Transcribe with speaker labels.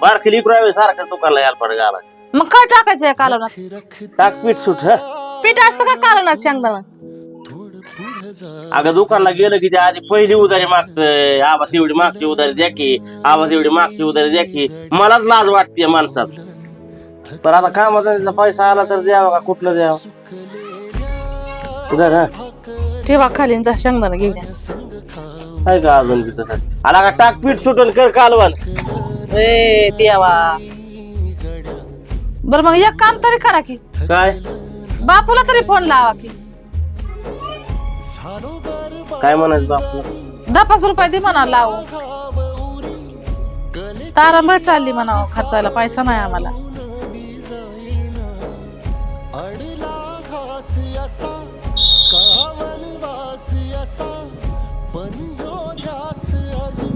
Speaker 1: बारकी लिकरू आहे सारखं दुकानला यायला पड गाला
Speaker 2: मग काय टाकायचं या कालवणात?
Speaker 1: टाक पीठ सुट ह.
Speaker 2: पीठ असतं का कालवणात शेंगदाणा?
Speaker 1: अगं दुकानला गेलं की त्या आधी पहिली उधारी मागतय. आवाज एवढी मागची उधारी द्या की आवाज एवढी मागची उधारी द्या की मलाच लाज वाटते माणसात. पण आता कामाचा त्याचा पैसा आला तर द्यावा का कुठलं द्यावं? जर हा.
Speaker 2: ठेवा खाली आणि जा शेंगदाणा घेऊन या.
Speaker 1: का अजून बी तसं. आला का टाक पीठ सुटून कर कालवण.
Speaker 2: ए देवा. बर मग एक काम तरी करा की.
Speaker 1: काय?
Speaker 2: बापूला तरी फोन लावा की.
Speaker 1: काय म्हणायचं बापू?
Speaker 2: दहा पाच रुपये दे म्हणा लावू. तारांबळ चालली म्हणावं खर्चायला पैसा नाही आम्हाला.
Speaker 3: पण यो अजून